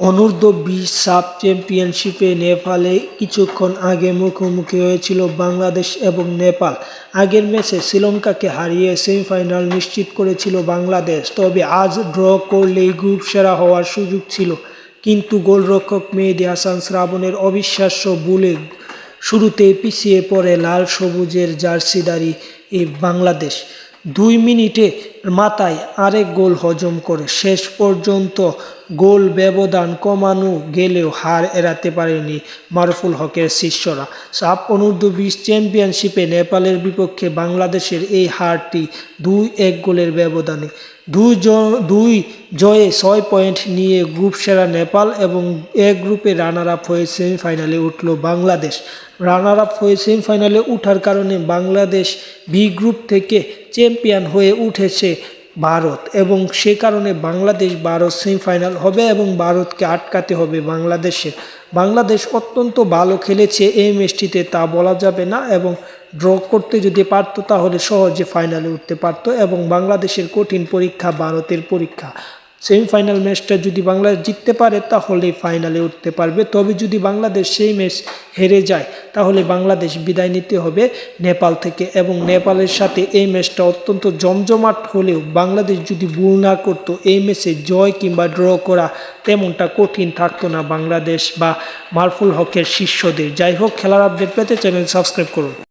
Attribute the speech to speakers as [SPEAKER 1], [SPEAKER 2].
[SPEAKER 1] অনূর্ধ্ব বিশ সাব চ্যাম্পিয়নশিপে নেপালে কিছুক্ষণ আগে মুখোমুখি হয়েছিল বাংলাদেশ এবং নেপাল। আগের ম্যাচে শ্রীলঙ্কাকে হারিয়ে সেমিফাইনাল নিশ্চিত করেছিল বাংলাদেশ, তবে আজ ড্র করলেই গ্রুপ সেরা হওয়ার সুযোগ ছিল। কিন্তু গোলরক্ষক মেহেদী হাসান শ্রাবণের অবিশ্বাস্য বুলে শুরুতেই পিছিয়ে পড়ে লাল সবুজের জার্সিদারি এই বাংলাদেশ। দুই মিনিটে মাথায় আরেক গোল হজম করে। শেষ পর্যন্ত গোল ব্যবধান কমানো গেলেও হার এড়াতে পারেনি মারুফুল হকের শিষ্যরা। সাপ অনূর্ধ্ব বিশ চ্যাম্পিয়নশিপে নেপালের বিপক্ষে বাংলাদেশের এই হারটি দুই এক গোলের ব্যবধানে। দুই দুই জয়ে ছয় পয়েন্ট নিয়ে গ্রুপ সেরা নেপাল এবং এক গ্রুপে রানার আপ হয়ে সেমিফাইনালে উঠল বাংলাদেশ। রানার আপ হয়ে সেমিফাইনালে উঠার কারণে বাংলাদেশ বি গ্রুপ থেকে চ্যাম্পিয়ন হয়ে উঠেছে ভারত এবং সে কারণে বাংলাদেশ ভারত সেমিফাইনাল হবে এবং ভারতকে আটকাতে হবে বাংলাদেশের বাংলাদেশ অত্যন্ত ভালো খেলেছে এই ম্যাচটিতে, তা বলা যাবে না এবং ড্র করতে যদি পারতো তাহলে সহজে ফাইনালে উঠতে পারতো এবং বাংলাদেশের কঠিন পরীক্ষা ভারতের পরীক্ষা। সেমিফাইনাল ম্যাচটা যদি বাংলাদেশ জিততে পারে, তাহলে ফাইনালে উঠতে পারবে। তবে যদি বাংলাদেশ সেই ম্যাচ হেরে যায়, তাহলে বাংলাদেশ বিদায় নিতে হবে নেপাল থেকে এবং নেপালের সাথে এই ম্যাচটা অত্যন্ত জমজমাট হলেও বাংলাদেশ যদি ভুল না করতো, এই ম্যাচে জয় কিংবা ড্র করা তেমনটা কঠিন থাকতো না বাংলাদেশ বা মারফুল হকের শিষ্যদের। যাই হোক, খেলার আপডেট পেতে চ্যানেল সাবস্ক্রাইব করুন।